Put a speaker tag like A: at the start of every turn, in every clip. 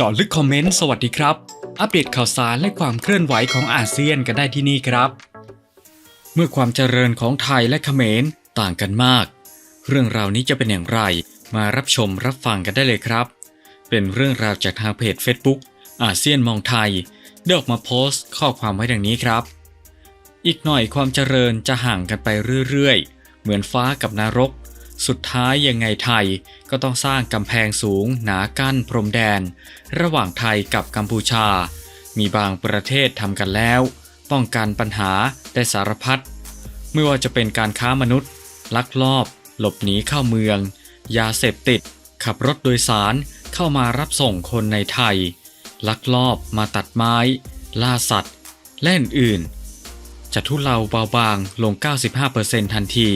A: เจาะลึกคอมเมนต์สวัสดีครับ อัปเดตข่าวสารและความเคลื่อนไหวของอาเซียนกันได้ที่นี่ครับ เมื่อความเจริญของไทยและเขมรต่างกันมาก เรื่องราวนี้จะเป็นอย่างไรมารับชมรับฟังกันได้เลยครับ เป็นเรื่องราวจากทางเพจ Facebook อาเซียนมองไทยได้ออกมาโพสต์ข้อความไว้ดังนี้ครับ อีกหน่อยความเจริญจะห่างกันไปเรื่อยๆ เหมือนฟ้ากับนรก สุดท้ายยังไงไทยก็ต้องสร้างกำแพงสูงหนากั้นพรมแดน ระหว่างไทยกับกัมพูชา มีบางประเทศทำกันแล้ว ป้องกันปัญหาได้สารพัดไม่ว่าจะเป็นการค้ามนุษย์ ลักลอบ หลบหนีเข้าเมือง ยาเสพติด ขับรถโดยสารเข้ามารับส่งคนในไทย ลักลอบมาตัดไม้ ล่าสัตว์ และอื่นๆจะทุเลาเบาบางลง 95%ทันที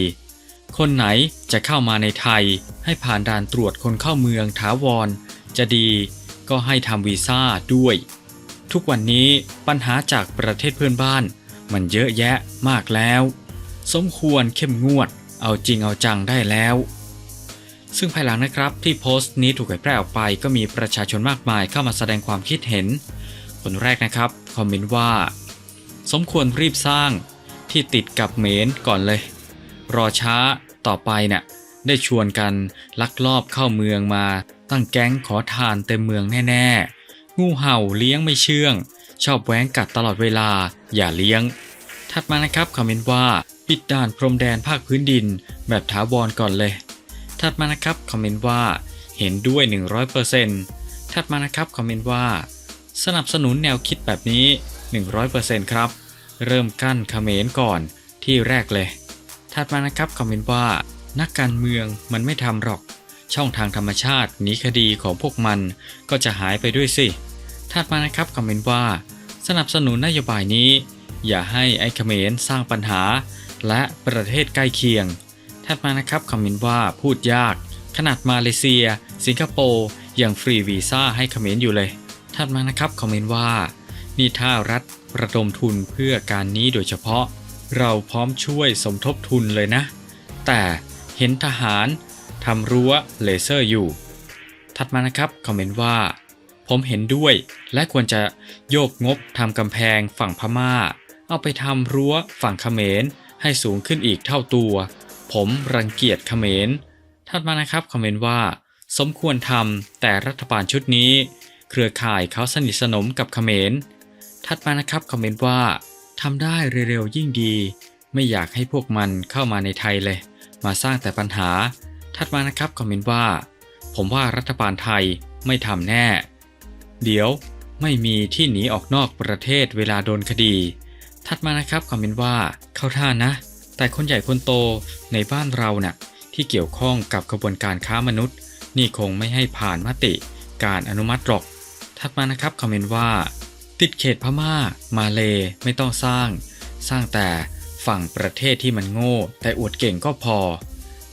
A: คนไหนจะเข้ามาในไทย ให้ผ่านด่านตรวจคนเข้าเมืองถาวร จะดีก็ให้ทำวีซ่าด้วย ทุกวันนี้ปัญหาจากประเทศเพื่อนบ้าน มันเยอะแยะมากแล้ว สมควรเข้มงวด เอาจริงเอาจังได้แล้ว ซึ่งภายหลังนะครับที่โพสต์นี้ถูกเผยแพร่ออกไป ก็มีประชาชนมากมายเข้ามาแสดงความคิดเห็น คนแรกนะครับคอมเมนต์ว่า สมควรรีบสร้างที่ติดกับเมนก่อนเลย รอช้า ต่อไปเนะ่ะได้ชวนกันลักลอบเข้าเมืองมา ตั้งแก๊งขอทานเต็มเมืองแน่ๆ งูเห่าเลี้ยงไม่เชื่อง ชอบแว้งกัดตลอดเวลา อย่าเลี้ยง ถัดมานะครับคอมเมนต์ว่า ปิดด่านพรมแดนภาคพื้นดิน แบบถาวรก่อนเลย ถัดมานะครับคอมเมนต์ว่า เห็นด้วย 100%ถัดมานะครับคอมเมนต์ว่า สนับสนุนแนวคิดแบบนี้ 100%ครับ เริ่มกั้นเขมรก่อนที่แรกเลย ถัดมานะครับคอมเมนต์ว่า นักการเมืองมันไม่ทำหรอก ช่องทางธรรมชาติหนีคดีของพวกมันก็จะหายไปด้วยสิถัดมานะครับคอมเมนต์ว่า สนับสนุนนโยบายนี้ อย่าให้ไอ้เขมรสร้างปัญหา และประเทศใกล้เคียงถัดมานะครับคอมเมนต์ว่าพูดยาก ขนาดมาเลเซีย สิงคโปร์ยังฟรีวีซ่าให้เขมรอยู่เลยถัดมานะครับคอมเมนต์ว่านี่ถ้ารัฐระดมทุนเพื่อการนี้โดยเฉพาะ เราพร้อมช่วยสมทบทุนเลยนะ แต่เห็นทหารทำรั้วเลเซอร์อยู่ ถัดมานะครับคอมเมนต์ว่า ผมเห็นด้วยและควรจะโยกงบทำกำแพงฝั่งพม่า เอาไปทำรั้วฝั่งเขมรให้สูงขึ้นอีกเท่าตัว ผมรังเกียจเขมร ถัดมานะครับคอมเมนต์ว่า สมควรทำแต่รัฐบาลชุดนี้ เครือข่ายเขาสนิทสนมกับเขมร ถัดมานะครับคอมเมนต์ว่า ทำได้เร็วๆยิ่งดี ไม่อยากให้พวกมันเข้ามาในไทยเลย มาสร้างแต่ปัญหาถัดมานะครับคอมเมนต์ว่า ผมว่ารัฐบาลไทยไม่ทำแน่ เดี๋ยวไม่มีที่หนีออกนอกประเทศเวลาโดนคดีถัดมานะครับคอมเมนต์ว่าเข้าท่านะ แต่คนใหญ่คนโตในบ้านเราน่ะที่เกี่ยวข้องกับกระบวนการค้ามนุษย์ นี่คงไม่ให้ผ่านมติการอนุมัติหรอกถัดมานะครับคอมเมนต์ว่า ติดเขตพม่า มาเลไม่ต้องสร้าง สร้างแต่ฝั่งประเทศที่มันโง่ แต่อวดเก่งก็พอ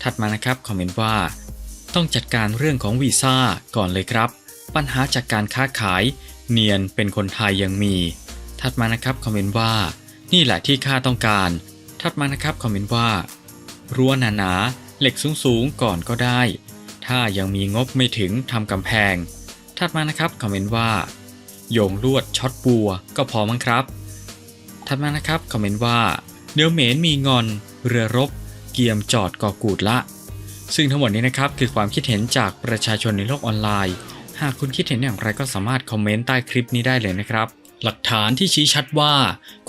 A: ถัดมานะครับคอมเมนต์ว่า ต้องจัดการเรื่องของวีซ่าก่อนเลยครับ ปัญหาจากการค้าขาย เนียนเป็นคนไทยยังมี ถัดมานะครับคอมเมนต์ว่า นี่แหละที่ข้าต้องการ ถัดมานะครับคอมเมนต์ว่า รั้วหนาๆเหล็กสูงๆก่อนก็ได้ ถ้ายังมีงบไม่ถึงทำกำแพง ถัดมานะครับคอมเมนต์ว่า โยงลวดช็อตบัวก็พอมั้งครับ ถัดมานะครับคอมเมนต์ว่า เดี๋ยวเหมนมีงอน เรือรบ เกียมจอดก่อกูดละ ซึ่งทั้งหมดนี้นะครับคือความคิดเห็นจากประชาชนในโลกออนไลน์ หากคุณคิดเห็นอย่างไรก็สามารถคอมเมนต์ใต้คลิปนี้ได้เลยนะครับ หลักฐานที่ชี้ชัดว่า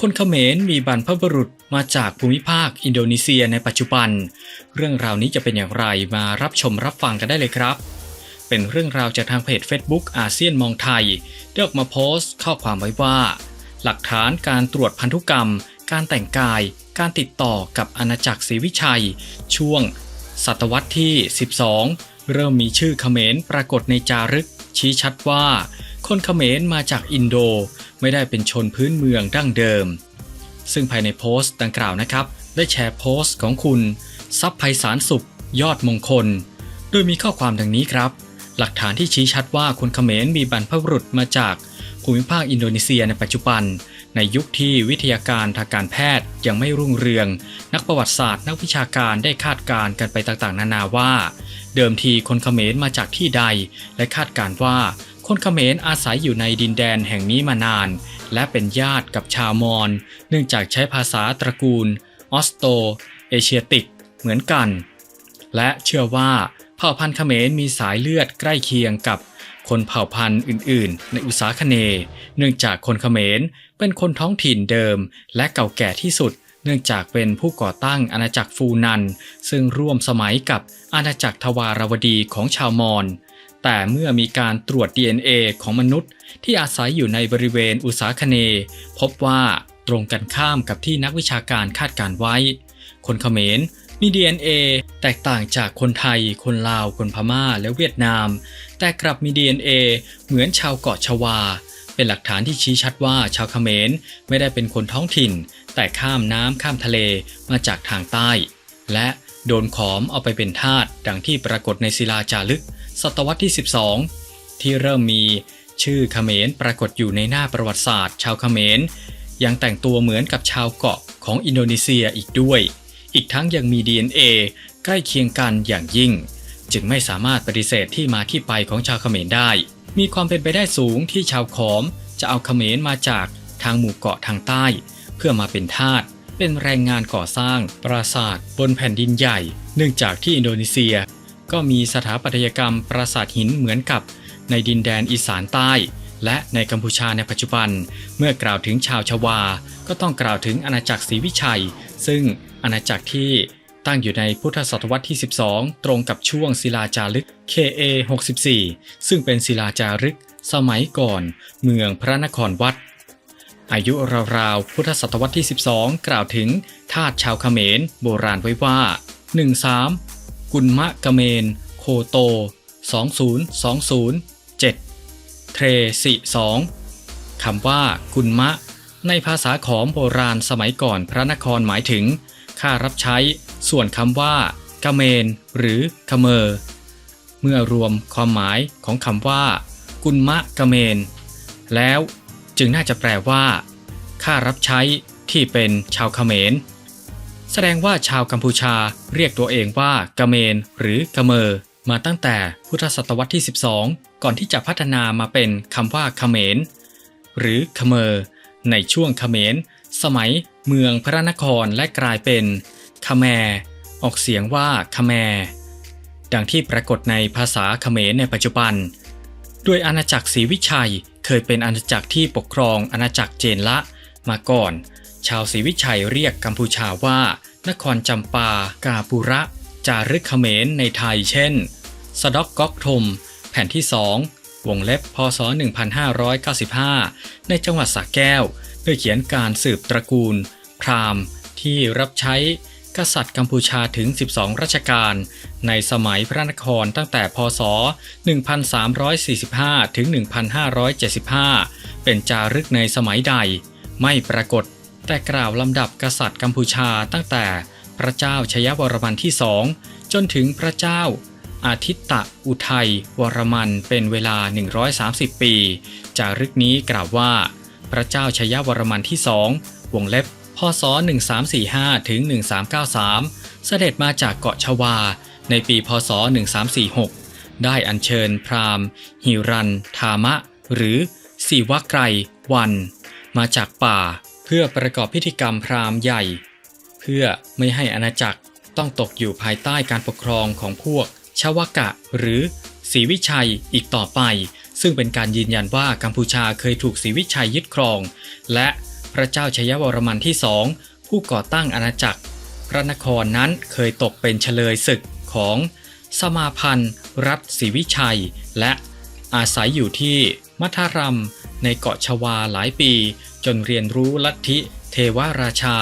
A: คนเขมรมีบรรพบุรุษมาจากภูมิภาคอินโดนีเซียในปัจจุบัน เรื่องราวนี้จะเป็นอย่างไรมารับชมรับฟังกันได้เลยครับ เป็นเรื่องราวจากทางเพจ Facebook อาเซียนมองไทยได้อกมาโพสต์ข้อความไว้ว่า หลักฐานการตรวจพันธุกรรม การแต่งกาย การติดต่อกับอาณาจักรศรีวิชัย ช่วง ศตวรรษที่ 12 เริ่มมีชื่อเขมรปรากฏในจารึก ชี้ชัดว่า คนเขมรมาจากอินโด ไม่ได้เป็นชนพื้นเมืองดั้งเดิม ซึ่งภายในโพสต์ดังกล่าวนะครับ ได้แชร์โพสต์ของคุณซับไพศาลสุข ยอดมงคล โดยมีข้อความดังนี้ครับ หลักฐานที่ชี้ชัดว่าคนเขมรมีบรรพบุรุษมาจากภูมิภาคอินโดนีเซียในปัจจุบัน ในยุคที่วิทยาการทางการแพทย์ยังไม่รุ่งเรือง นักประวัติศาสตร์นักวิชาการได้คาดการณ์กันไปต่างๆ นานาว่า เดิมทีคนเขมรมาจากที่ใด และคาดการณ์ว่าคนเขมรอาศัยอยู่ในดินแดนแห่งนี้มานาน และเป็นญาติกับชาวมอญเนื่องจากใช้ภาษาตระกูลออสโต เอเชียติก เหมือนกัน และเชื่อว่า เผ่าพันธุ์เขมรมีสายเลือดใกล้เคียงกับคนเผ่าพันธุ์อื่นๆ ในอุษาคเนย์เนื่องจากคนเขมรเป็นคนท้องถิ่นเดิม และเก่าแก่ที่สุด เนื่องจากเป็นผู้ก่อตั้งอาณาจักรฟูนัน ซึ่งร่วมสมัยกับอาณาจักรทวารวดีของชาวมอญ แต่เมื่อมีการตรวจ DNA ของมนุษย์ ที่อาศัยอยู่ในบริเวณอุษาคเนย์พบว่าตรงกันข้ามกับที่นักวิชาการคาดการไว้ คนเขมร มี DNA แตกต่างจากคนไทย คนลาว คนพม่า และเวียดนาม แต่กลับมี DNA เหมือนชาวเกาะชวา เป็นหลักฐานที่ชี้ชัดว่าชาวเขมรไม่ได้เป็นคนท้องถิ่น แต่ข้ามน้ำข้ามทะเลมาจากทางใต้ และโดนขอมเอาไปเป็นทาสดังที่ปรากฏในศิลาจารึก ศตวรรษที่ 12 ที่เริ่มมีชื่อเขมรปรากฏอยู่ในหน้าประวัติศาสตร์ ชาวเขมรยังแต่งตัวเหมือนกับชาวเกาะของอินโดนีเซียอีกด้วย อีกทั้งยังมี DNA ใกล้เคียงกันอย่างยิ่ง จึงไม่สามารถปฏิเสธที่มาที่ไปของชาวเขมรได้ มีความเป็นไปได้สูงที่ชาวขอม จะเอาเขมรมาจากทางหมู่เกาะทางใต้ เพื่อมาเป็นทาสเป็นแรงงานก่อสร้างปราสาทบนแผ่นดินใหญ่ เนื่องจากที่อินโดนีเซีย ก็มีสถาปัตยกรรมปราสาทหินเหมือนกับในดินแดนอีสานใต้ และในกัมพูชาในปัจจุบัน เมื่อกล่าวถึงชาวชวา ก็ต้องกล่าวถึงอาณาจักรศรีวิชัย ซึ่ง อาณาจักรที่ตั้งอยู่ในพุทธศตวรรษที่ 12 ตรงกับช่วงศิลาจารึก KA 64 ซึ่งเป็นศิลาจารึกสมัยก่อน เมืองพระนครวัด อายุราวๆ พุทธศตวรรษที่ 12 กล่าวถึงทาสชาวเขมรโบราณไว้ว่า 13 กุลมะกะเมน โคโต 2020 7 เทรสิ2คำว่ากุลมะ ในภาษาขอมโบราณสมัยก่อนพระนครหมายถึง ค่ารับใช้ ส่วนคำว่ากเมน หรือคเมอ เมื่อรวมความหมายของคำว่า กุลมะกเมน แล้วจึงน่าจะแปลว่าค่ารับใช้ที่เป็นชาวเขมร แสดงว่าชาวกัมพูชาเรียกตัวเองว่ากเมน หรือกเมอ มาตั้งแต่พุทธศตวรรษที่ 12 ก่อนที่จะพัฒนามาเป็นคำว่าเขมร หรือเขมอในช่วงเขมรสมัย เมืองพระนครและกลายเป็นคาแมออกเสียงว่าคาแมดังที่ปรากฏในภาษาเขมรในปัจจุบัน ด้วยอาณาจักรศรีวิชัยเคยเป็นอาณาจักรที่ปกครองอาณาจักรเจนละมาก่อน ชาวศรีวิชัยเรียกกัมพูชาว่า นครจำปากาปุระ จารึกเขมรในไทยเช่น สดอกก๊อกทม แผ่นที่2วงเล็บพศ 1595 ในจังหวัดสระแก้ว โดยเขียนการสืบตระกูล พราหมณ์ ที่รับใช้กษัตริย์กัมพูชาถึง 12 รัชกาลในสมัยพระนครตั้งแต่พศ 1345 ถึง 1575 เป็นจารึกในสมัยใด ไม่ปรากฏ แต่กล่าวลำดับกษัตริย์กัมพูชาตั้งแต่พระเจ้าชยวรมันที่สองจนถึงพระเจ้าอาทิตตะอุทัยวรมันเป็นเวลา 130 ปี จารึกนี้กล่าวว่า พระเจ้าชยวรมันที่สองวงเล็บพศ 1345 ถึง 1393 เสด็จมาจากเกาะชวา ในปีพศ 1346 ได้อัญเชิญพราหมณ์ หิรัน ธามะ หรือสีวไกรวัน มาจากป่าเพื่อประกอบพิธีกรรมพราหมณ์ใหญ่ เพื่อไม่ให้อาณาจักรต้องตกอยู่ภายใต้การปกครองของพวกชาวกะหรือศรีวิชัยอีกต่อไป ซึ่งเป็นการยืนยันว่ากัมพูชาเคยถูกศรีวิชัยยึดครอง และพระเจ้าชยวรมันที่สองผู้ก่อตั้งอาณาจักร พระนครนั้นเคยตกเป็นเฉลยศึกของสมาพันธ์ รัฐศรีวิชัย และอาศัยอยู่ที่มัทรัมในเกาะชวาหลายปี จนเรียนรู้ลัทธิเทวราชา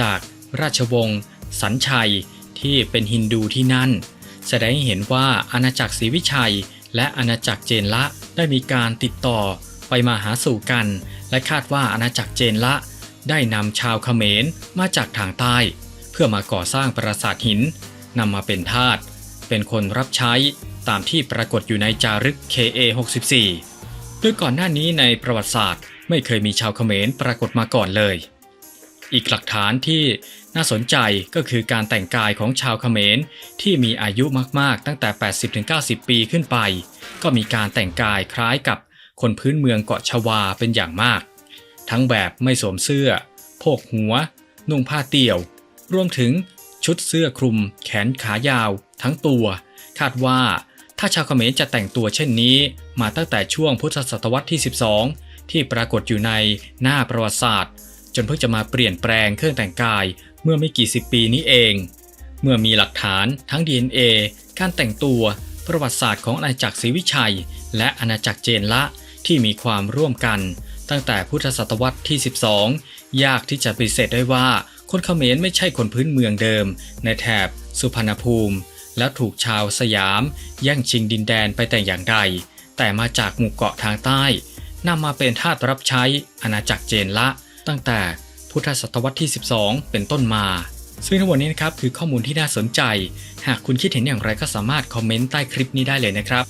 A: จากราชวงศ์สันชัยที่เป็นฮินดูที่นั่น แสดงให้เห็นว่าอาณาจักรศรีวิชัย และอาณาจักรเจนละ ได้มีการติดต่อไปมาหาสู่กัน และคาดว่าอาณาจักรเจนละ ได้นำชาวเขมรมาจากทางใต้ เพื่อมาก่อสร้างปราสาทหินนำมาเป็นทาสเป็นคนรับใช้ตามที่ปรากฏอยู่ในจารึก KA 64โดยก่อนหน้านี้ในประวัติศาสตร์ ไม่เคยมีชาวเขมรปรากฏมาก่อนเลย อีกหลักฐานที่น่าสนใจก็คือการแต่งกายของชาวเขมรที่มีอายุมากๆตั้งแต่ 80-90 ปีขึ้นไป ก็มีการแต่งกายคล้ายกับคนพื้นเมืองเกาะชวาเป็นอย่างมาก ทั้งแบบไม่สวมเสื้อ โพกหัว นุ่งผ้าเตี่ยว รวมถึงชุดเสื้อคลุม แขนขายาว ทั้งตัว คาดว่าถ้าชาวเขมรจะแต่งตัวเช่นนี้ มาตั้งแต่ช่วงพุทธศตวรรษที่ 12 ที่ปรากฏอยู่ในหน้าประวัติศาสตร์ จนเพิ่งจะมาเปลี่ยนแปลงเครื่องแต่งกายเมื่อไม่กี่สิบปีนี้เอง เมื่อมีหลักฐานทั้ง DNA การแต่งตัว ประวัติศาสตร์ของอาณาจักรศรีวิชัย และอาณาจักรเจนละที่มีความร่วมกัน ตั้งแต่พุทธศตวรรษที่ 12 ยากที่จะปฏิเสธได้ว่าคนเขมรไม่ใช่คนพื้นเมืองเดิม ในแถบสุพรรณภูมิ และถูกชาวสยาม แย่งชิงดินแดนไปแต่อย่างใด แต่มาจากหมู่เกาะทางใต้นำมาเป็นทาสรับใช้อาณาจักรเจนละ ตั้งแต่พุทธศตวรรษที่ 12 เป็นต้นมา ซึ่งทั้งหมดนี้นะครับคือข้อมูลที่น่าสนใจ หากคุณคิดเห็นอย่างไรก็สามารถคอมเมนต์ใต้คลิปนี้ได้เลยนะครับ